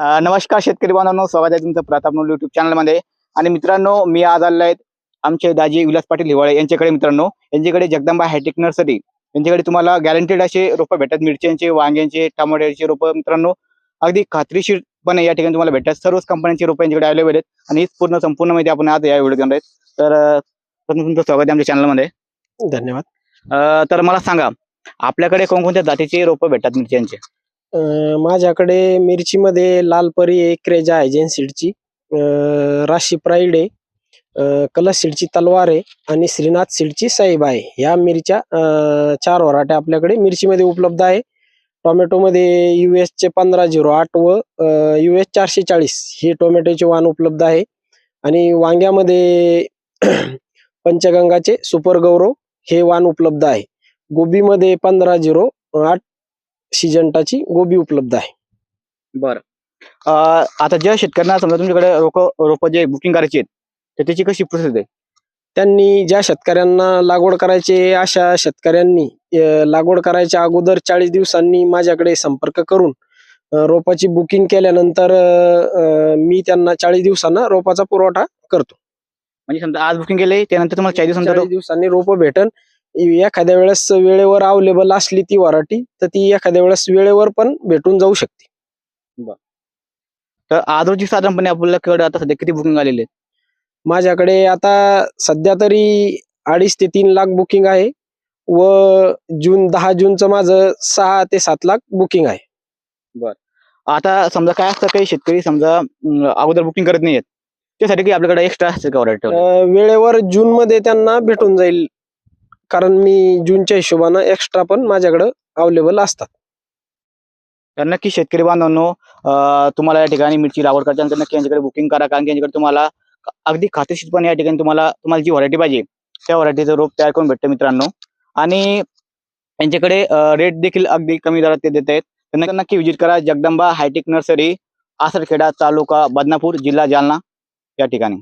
नमस्कार शेतकरी बांधवांनो स्वागत आहे तुमचं प्रताप युट्यूब चॅनलमध्ये आणि मित्रांनो मी आज आलेलो आहेत आमचे दाजी विलास पाटील हिवाळे यांच्याकडे मित्रांनो. यांच्याकडे जगदंबा हायटेक नर्सरी. यांच्याकडे तुम्हाला गॅरंटेड असे रोपं भेटतात. मिरच्यांचे वांग्यांचे टमाट्याचे रोपं मित्रांनो. अगदी खात्रीशीरपणे या ठिकाणी तुम्हाला भेटतात. सर्वच कंपन्यांचे रोपं यांच्याकडे अवेलेबल आहेत. आणि पूर्ण संपूर्ण माहिती आपण आज या व्हिडिओ आहेत. तर तुमचं स्वागत आहे आमच्या चॅनलमध्ये धन्यवाद. तर मला सांगा आपल्याकडे कोणकोणत्या जातीचे रोपं भेटतात मिरच्यांचे? माझ्याकडे मिरचीमध्ये लाल परी आहे क्रेजा आहे जेन सीडची राशी प्राईड आहे. कलर कलश सीडची तलवार आहे आणि श्रीनाथ सीडची साहेब आहे. ह्या मिरच्या चार वराट्या आपल्याकडे मिरचीमध्ये उपलब्ध आहे. टोमॅटोमध्ये यू चे पंधरा झिरो आठ व यू एस चारशे चाळीस हे टोमॅटोचे वाण उपलब्ध आहे. आणि वांग्यामध्ये पंचगंगाचे सुपर गौरव हे वाण उपलब्ध आहे. गोबीमध्ये पंधरा झिरो आठ सिजंटाची गोबी उपलब्ध आहे. बरं. अ, आता ज्या शेतकऱ्यांना समजा तुमच्याकडे रोप रोपं जे बुकिंग करायची आहेत तर त्याची कशी प्रोसेस आहे? त्यांनी ज्या शेतकऱ्यांना लागवड करायचे अशा शेतकऱ्यांनी अ, लागवड करायच्या अगोदर चाळीस दिवसांनी माझ्याकडे संपर्क करून अ, रोपाची बुकिंग केल्यानंतर अ, अ, मी त्यांना चाळीस दिवसांना रोपाचा पुरवठा करतो. म्हणजे समजा आज बुकिंग केले त्यानंतर तुम्हाला चाळीस चाळीस दिवसांनी रोप भेटन एखाद्या वेळेस वेळेवर अवेलेबल असली ती वराठी तर ती एखाद्या वेळेस वेळेवर पण भेटून जाऊ शकते. तर आज रोजी साधारणपणे आपल्याकडे आता सध्या किती बुकिंग आलेले माझ्याकडे आता सध्या तरी अडीच ते तीन लाख बुकिंग आहे व जून दहा जूनचं माझं सहा ते सात लाख बुकिंग आहे. आता समजा काय असतं काही शेतकरी समजा अगोदर बुकिंग करत नाहीयेत. त्यासाठी काही आपल्याकडे एक्स्ट्रा असते का वेळेवर जून मध्ये त्यांना भेटून जाईल. कारण मी जूनच्या हिशोबानं एक्स्ट्रा पण माझ्याकडं अवेलेबल असतात. तर नक्की शेतकरी बांधवांनो तुम्हाला या ठिकाणी मिरची लागवड करताना नक्की यांच्याकडे बुकिंग करा कारण की यांच्याकडे तुम्हाला अगदी खात्रीशीरपणे या ठिकाणी तुम्हाला तुम्हाला जी व्हरायटी पाहिजे त्या व्हरायटीचं रोप तयार करून भेटतं मित्रांनो. आणि यांच्याकडे रेट देखील अगदी कमी दरात ते देत आहेत त्यांना नक्की- नक्की व्हिजिट करा जगदंबा हायटेक नर्सरी आसरखेडा तालुका बदनापूर जिल्हा जालना या ठिकाणी.